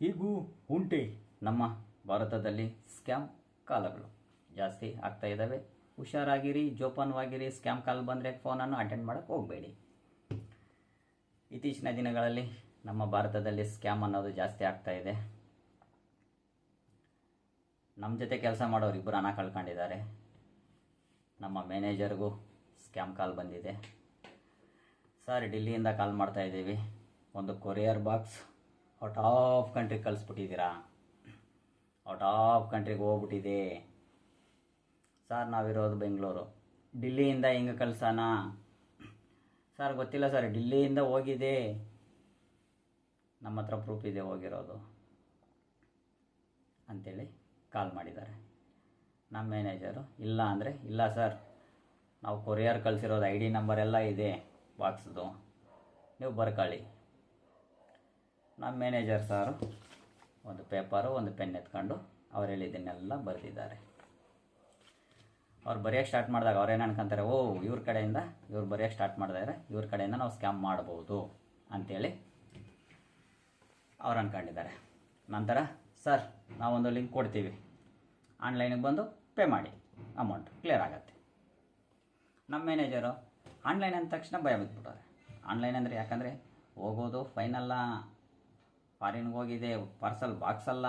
ಹೀಗೂ ಉಂಟೆ ನಮ್ಮ ಭಾರತದಲ್ಲಿ ಸ್ಕ್ಯಾಮ್ ಕಾಲಗಳು. ಜಾಸ್ತಿ ಆಗ್ತಾ ಇದ್ದಾವೆ. ಹುಷಾರಾಗಿರಿ, ಜೋಪಾನವಾಗಿರಿ. ಸ್ಕ್ಯಾಮ್ ಕಾಲ್ ಬಂದರೆ ಫೋನನ್ನು ಅಟೆಂಡ್ ಮಾಡೋಕ್ಕೆ ಹೋಗಬೇಡಿ. ಇತ್ತೀಚಿನ ದಿನಗಳಲ್ಲಿ ನಮ್ಮ ಭಾರತದಲ್ಲಿ ಸ್ಕ್ಯಾಮ್ ಅನ್ನೋದು ಜಾಸ್ತಿ ಆಗ್ತಾ ಇದೆ. ನಮ್ಮ ಜೊತೆ ಕೆಲಸ ಮಾಡೋರು ಇಬ್ಬರು ಹಣ ಕಳ್ಕೊಂಡಿದ್ದಾರೆ. ನಮ್ಮ ಮ್ಯಾನೇಜರ್ಗೂ ಸ್ಕ್ಯಾಮ್ ಕಾಲ್ ಬಂದಿದೆ. ಸರ್, ಡೆಲ್ಲಿಯಿಂದ ಕಾಲ್ ಮಾಡ್ತಾ ಇದ್ದೀವಿ. ಒಂದು ಕೊರಿಯರ್ ಬಾಕ್ಸ್ ಔಟ್ ಆಫ್ ಕಂಟ್ರಿಗೆ ಕಳಿಸ್ಬಿಟ್ಟಿದ್ದೀರಾ? ಔಟ್ ಆಫ್ ಕಂಟ್ರಿಗೆ ಹೋಗ್ಬಿಟ್ಟಿದೆ. ಸರ್ ನಾವಿರೋದು ಬೆಂಗಳೂರು. ಡಿಲ್ಲಿಯಿಂದ ಹಿಂಗೆ ಕಳ್ಸೋಣ? ಸರ್ ಗೊತ್ತಿಲ್ಲ ಸರ್ ಡಿಲ್ಲಿಯಿಂದ ಹೋಗಿದೆ. ನಮ್ಮ ಹತ್ರ ಪ್ರೂಫ್ ಇದೆ ಹೋಗಿರೋದು. ಅಂಥೇಳಿ ಕಾಲ್ ಮಾಡಿದ್ದಾರೆ. ನಮ್ಮ ಮ್ಯಾನೇಜರು ಇಲ್ಲ ಅಂದರೆ ಇಲ್ಲ ಸರ್ ನಾವು ಕೊರಿಯರ್ ಕಳಿಸಿರೋದು ಐ ಡಿ ನಂಬರ್ ಎಲ್ಲ ಇದೆ ಬಾಕ್ಸ್ದು ನೀವು ಬರ್ಕೊಳ್ಳಿ ನಮ್ಮ ಮ್ಯಾನೇಜರ್ ಸಾರು ಒಂದು ಪೇಪರು ಒಂದು ಪೆನ್ ಎತ್ಕೊಂಡು ಅವ್ರು ಹೇಳಿದ್ದನ್ನೆಲ್ಲ ಬರೆದಿದ್ದಾರೆ. ಅವ್ರು ಬರೆಯೋಕ್ಕೆ ಸ್ಟಾರ್ಟ್ ಮಾಡಿದಾಗ ಅವ್ರೇನು ಅನ್ಕೊಂತಾರೆ, ಓ, ಇವ್ರ ಕಡೆಯಿಂದ ಇವ್ರು ಬರೆಯೋಕ್ಕೆ ಸ್ಟಾರ್ಟ್ ಮಾಡಿದಾರೆ, ಇವ್ರ ಕಡೆಯಿಂದ ನಾವು ಸ್ಕ್ಯಾಮ್ ಮಾಡ್ಬೋದು ಅಂಥೇಳಿ ಅವ್ರು ಅಂದ್ಕೊಂಡಿದ್ದಾರೆ ನಂತರ ಸರ್ ನಾವೊಂದು ಲಿಂಕ್ ಕೊಡ್ತೀವಿ. ಆನ್ಲೈನಿಗೆ ಬಂದು ಪೇ ಮಾಡಿ. ಅಮೌಂಟ್ ಕ್ಲಿಯರ್ ಆಗುತ್ತೆ. ನಮ್ಮ ಮ್ಯಾನೇಜರು ಆನ್ಲೈನ್ ಅಂದ ತಕ್ಷಣ ಭಯ ಬಿದ್ದುಬಿಟ್ಟವ್ರೆ ಆನ್ಲೈನ್ ಅಂದರೆ ಯಾಕಂದರೆ ಹೋಗೋದು ಫೈನಲ್ಲ ಫಾರಿನ್ಗೆ ಹೋಗಿದೆ ಪಾರ್ಸಲ್ ಬಾಕ್ಸ್ ಅಲ್ಲ.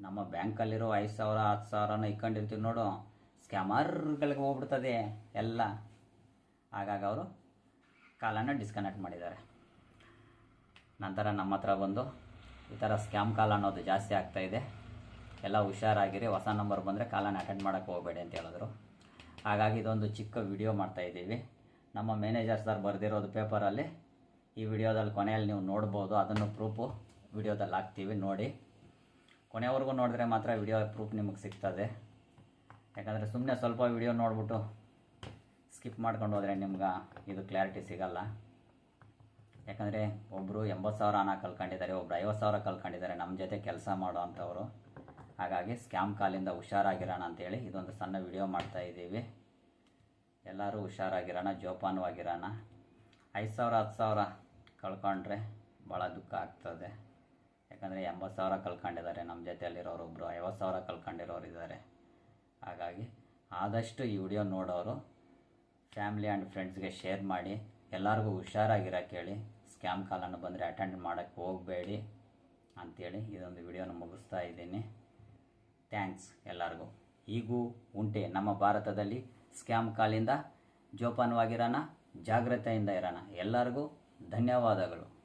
ನಮ್ಮ ಬ್ಯಾಂಕಲ್ಲಿರೋ ಐದು ಸಾವಿರ, ಹತ್ತು ಸಾವಿರನ ಇಟ್ಕೊಂಡಿರ್ತೀವಿ ನೋಡು. ಸ್ಕ್ಯಾಮರ್ಗಳಿಗೆ ಹೋಗ್ಬಿಡ್ತದೆ ಎಲ್ಲ. ಹಾಗಾಗಿ ಅವರು ಕಾಲನ್ನು ಡಿಸ್ಕನೆಕ್ಟ್ ಮಾಡಿದ್ದಾರೆ. ನಂತರ ನಮ್ಮ ಹತ್ರ ಬಂದು, ಈ ಥರ ಸ್ಕ್ಯಾಮ್ ಕಾಲ್ ಅನ್ನೋದು ಜಾಸ್ತಿ ಆಗ್ತಾ ಇದೆ. ಎಲ್ಲ ಹುಷಾರಾಗಿರಿ, ಹೊಸ ನಂಬರ್ ಬಂದರೆ ಕಾಲನ್ನು ಅಟೆಂಡ್ ಮಾಡೋಕ್ಕೆ ಹೋಗಬೇಡಿ ಅಂತ ಹೇಳಿದ್ರು. ಹಾಗಾಗಿ ಇದೊಂದು ಚಿಕ್ಕ ವಿಡಿಯೋ ಮಾಡ್ತಾ ಇದ್ದೀವಿ. ನಮ್ಮ ಮ್ಯಾನೇಜರ್ ಸರ್ ಬರೆದಿರೋದು ಪೇಪರಲ್ಲಿ ಈ ವಿಡಿಯೋದಲ್ಲಿ ಕೊನೆಯಲ್ಲಿ ನೀವು ನೋಡ್ಬೋದು, ಅದನ್ನು ಪ್ರೂಫು ವಿಡಿಯೋದಲ್ಲಿ ಹಾಕ್ತೀವಿ ನೋಡಿ. ಕೊನೆವರೆಗೂ ನೋಡಿದ್ರೆ ಮಾತ್ರ ವಿಡಿಯೋ ಪ್ರೂಫ್ ನಿಮಗೆ ಸಿಗ್ತದೆ. ಯಾಕಂದರೆ ಸುಮ್ಮನೆ ಸ್ವಲ್ಪ ವಿಡಿಯೋ ನೋಡ್ಬಿಟ್ಟು ಸ್ಕಿಪ್ ಮಾಡ್ಕೊಂಡು ಹೋದರೆ ನಿಮ್ಗೆ ಇದು ಕ್ಲಾರಿಟಿ ಸಿಗಲ್ಲ. ಯಾಕಂದರೆ ಒಬ್ಬರು ಎಂಬತ್ತು ಸಾವಿರ ಹಣ ಕಳ್ಕೊಂಡಿದ್ದಾರೆ, ಒಬ್ರು ಐವತ್ತು ಸಾವಿರ ಕಳ್ಕೊಂಡಿದ್ದಾರೆ ನಮ್ಮ ಜೊತೆ ಕೆಲಸ ಮಾಡೋ ಅಂಥವ್ರು. ಹಾಗಾಗಿ ಸ್ಕ್ಯಾಮ್ ಕಾಲಿಂದ ಹುಷಾರಾಗಿರೋಣ ಅಂತೇಳಿ ಇದೊಂದು ಸಣ್ಣ ವಿಡಿಯೋ ಮಾಡ್ತಾ ಇದ್ದೀವಿ. ಎಲ್ಲರೂ ಹುಷಾರಾಗಿರೋಣ, ಜೋಪಾನವಾಗಿರೋಣ. ಐದು ಸಾವಿರ ಹತ್ತು ಸಾವಿರ ಕಳ್ಕೊಂಡ್ರೆ ಭಾಳ ದುಃಖ ಆಗ್ತದೆ. ಯಾಕಂದರೆ ಎಂಬತ್ತು ಸಾವಿರ ಕಳ್ಕೊಂಡಿದ್ದಾರೆ ನಮ್ಮ ಜೊತೆಯಲ್ಲಿರೋರು ಒಬ್ಬರು ಐವತ್ತು ಸಾವಿರ ಕಳ್ಕೊಂಡಿರೋರು ಇದ್ದಾರೆ. ಹಾಗಾಗಿ ಆದಷ್ಟು ಈ ವಿಡಿಯೋ ನೋಡೋರು, ಫ್ಯಾಮ್ಲಿ ಆ್ಯಂಡ್ ಫ್ರೆಂಡ್ಸ್ಗೆ ಶೇರ್ ಮಾಡಿ, ಎಲ್ಲರಿಗೂ ಹುಷಾರಾಗಿರೋ ಹೇಳಿ ಸ್ಕ್ಯಾಮ್ ಕಾಲನ್ನು ಬಂದರೆ ಅಟೆಂಡ್ ಮಾಡೋಕ್ಕೆ ಹೋಗಬೇಡಿ ಅಂಥೇಳಿ ಇದೊಂದು ವಿಡಿಯೋನ ಮುಗಿಸ್ತಾ ಇದ್ದೀನಿ. ಥ್ಯಾಂಕ್ಸ್ ಎಲ್ಲರಿಗೂ. ಈಗೂ ಉಂಟೆ ನಮ್ಮ ಭಾರತದಲ್ಲಿ ಸ್ಕ್ಯಾಮ್ ಕಾಲಿಂದ ಜೋಪಾನವಾಗಿರೋಣ. ಜಾಗ್ರತೆಯಿಂದ ಇರೋಣ. ಎಲ್ಲರಿಗೂ ಧನ್ಯವಾದಗಳು.